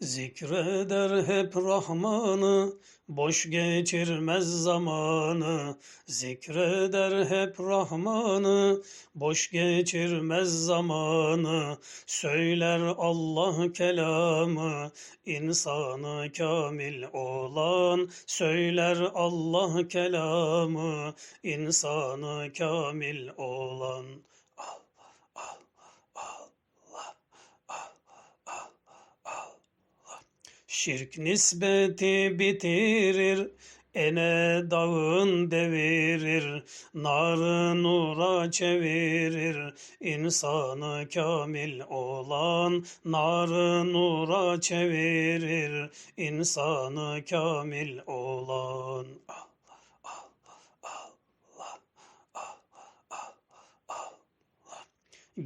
Zikreder hep Rahman'ı, boş geçirmez zamanı. Zikreder hep Rahman'ı, boş geçirmez zamanı. Söyler Allah kelamı, insanı kamil olan. Söyler Allah kelamı, insanı kamil olan. Şirk nispeti bitirir, ene dağın devirir, narı nura çevirir, insanı kamil olan, narı nura çevirir, insanı kamil olan.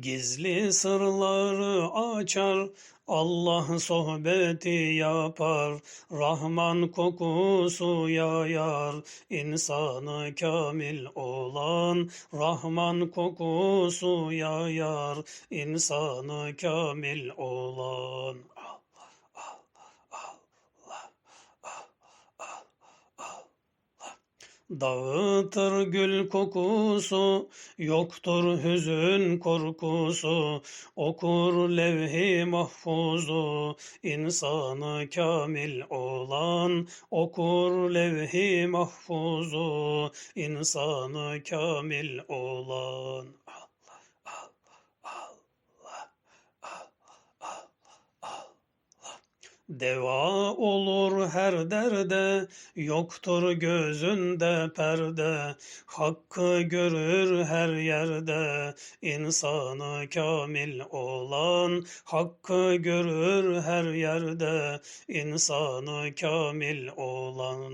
Gizli sırları açar, Allah sohbeti yapar, Rahman kokusu yayar, insanı kamil olan, Rahman kokusu yayar, insanı kamil olan. Dağıtır gül kokusu, yoktur hüzün korkusu, okur levh-i mahfuzu, insanı kamil olan, okur levh-i mahfuzu, insanı kamil olan. Deva olur her derde, yoktur gözünde perde, hakkı görür her yerde, insanı kamil olan, hakkı görür her yerde, insanı kamil olan.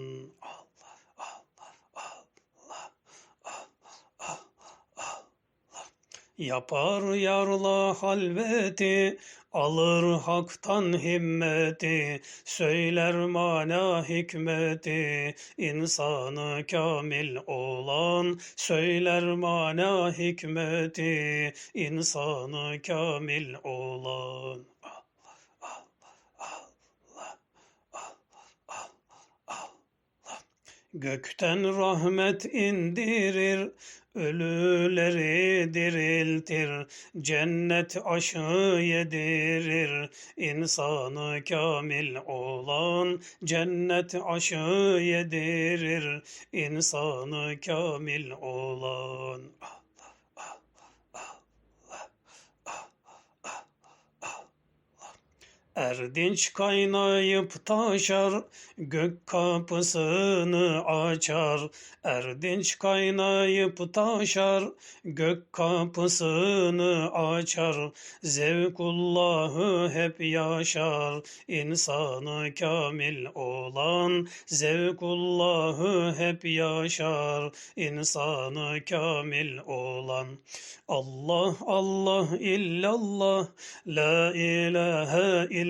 Yapar yarla halveti, alır haktan himmeti, söyler mana hikmeti, insanı kamil olan, söyler mana hikmeti, insanı kamil olan. Gökten rahmet indirir, ölüleri diriltir, cennet aşı yedirir, insanı kamil olan, cennet aşı yedirir, insanı kamil olan. Erdinç kaynayıp taşar, gök kapısını açar. Erdinç kaynayıp taşar, gök kapısını açar. Zevkullahı hep yaşar, insanı kamil olan. Zevkullahı hep yaşar, insanı kamil olan. Allah Allah illallah, la ilahe illallah,